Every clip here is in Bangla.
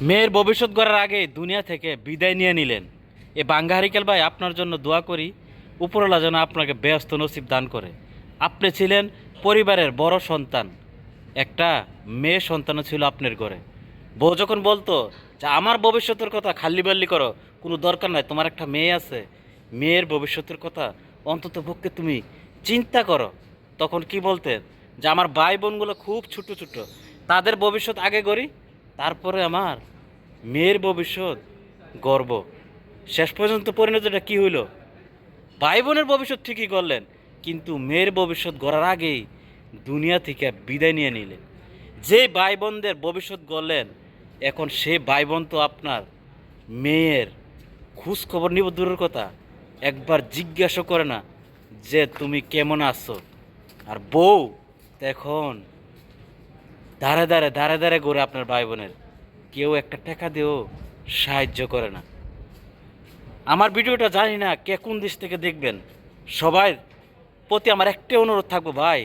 মেয়ের ভবিষ্যৎ গড়ার আগে দুনিয়া থেকে বিদায় নিয়ে নিলেন। এ বাঙ্গাহারিকেল ভাই, আপনার জন্য দোয়া করি। উপরওয়ালা যেন আপনাকে ব্যস্ত নসিব দান করে। আপনি ছিলেন পরিবারের বড় সন্তান। একটা মেয়ে সন্তানও ছিল আপনার ঘরে। বউ যখন বলতো যে, আমার ভবিষ্যতের কথা খাল্লি বাল্লি করো, কোনো দরকার নাই, তোমার একটা মেয়ে আছে। মেয়ের ভবিষ্যতের কথা অন্তত পক্ষে তুমি চিন্তা করো। তখন কি বলতেন? যে, আমার ভাই বোনগুলো খুব ছোট ছোট, তাদের ভবিষ্যৎ আগে করি তারপরে আমার মেয়ের ভবিষ্যৎ গর্ব। শেষ পর্যন্ত পরিণতিটা কি হইল? ভাই বোনের ভবিষ্যৎ ঠিকই করলেন, কিন্তু মেয়ের ভবিষ্যৎ গড়ার আগেই দুনিয়া থেকে বিদায় নিয়ে নিলেন। যে ভাই বোনদের ভবিষ্যৎ গড়লেন, এখন সে ভাই বোন তো আপনার মেয়ের খোঁজ খবর নিব দূরের কথা। একবার জিজ্ঞাসা করে না যে, তুমি কেমন আছো? আর বউ এখন দাঁড়ে ধারে ধারে ধারে ঘুরে আপনার ভাই বোনের কেউ একটা টাকা দিয়েও সাহায্য করে না। আমার ভিডিওটা জানি না কে কোন দেশ থেকে দেখবেন। সবাই প্রতি আমার একটাই অনুরোধ থাকব, ভাই,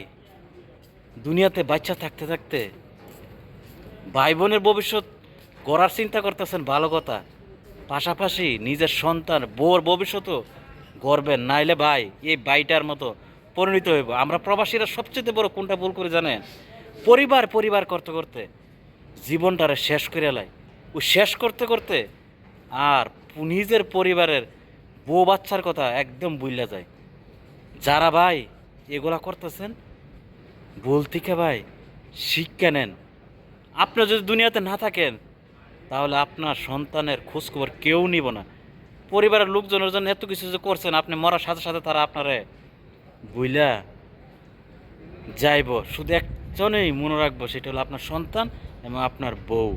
দুনিয়াতে বাচ্চা থাকতে থাকতে ভাই বোনের ভবিষ্যৎ গড়ার চিন্তা করতেছেন, ভালো কথা। পাশাপাশি নিজের সন্তান বোর ভবিষ্যতও গড়বেন, নাইলে ভাই, এই বাইটার মতো পরিণত হইব। আমরা প্রবাসীরা সবচেয়ে বড় কোনটা ভুল করে জানেন? পরিবার পরিবার করতে করতে জীবনটারে শেষ করে লাই ও শেষ করতে করতে আর নিজের পরিবারের বউ বাচ্চার কথা একদম বুঝলা যায়। যারা ভাই এগুলা করতেছেন, ভুল থেকে ভাই শিক্ষা নেন। আপনি যদি দুনিয়াতে না থাকেন, তাহলে আপনার সন্তানের খোঁজখবর কেউ নিব না। পরিবারের লোকজনের জন্য এত কিছু যে করছেন, আপনি মরার সাথে সাথে তারা আপনারে বুইলা যাইব। শুধু একজনেই মনে রাখব সেটা হলো আপনার সন্তান এবং আপনার বউ।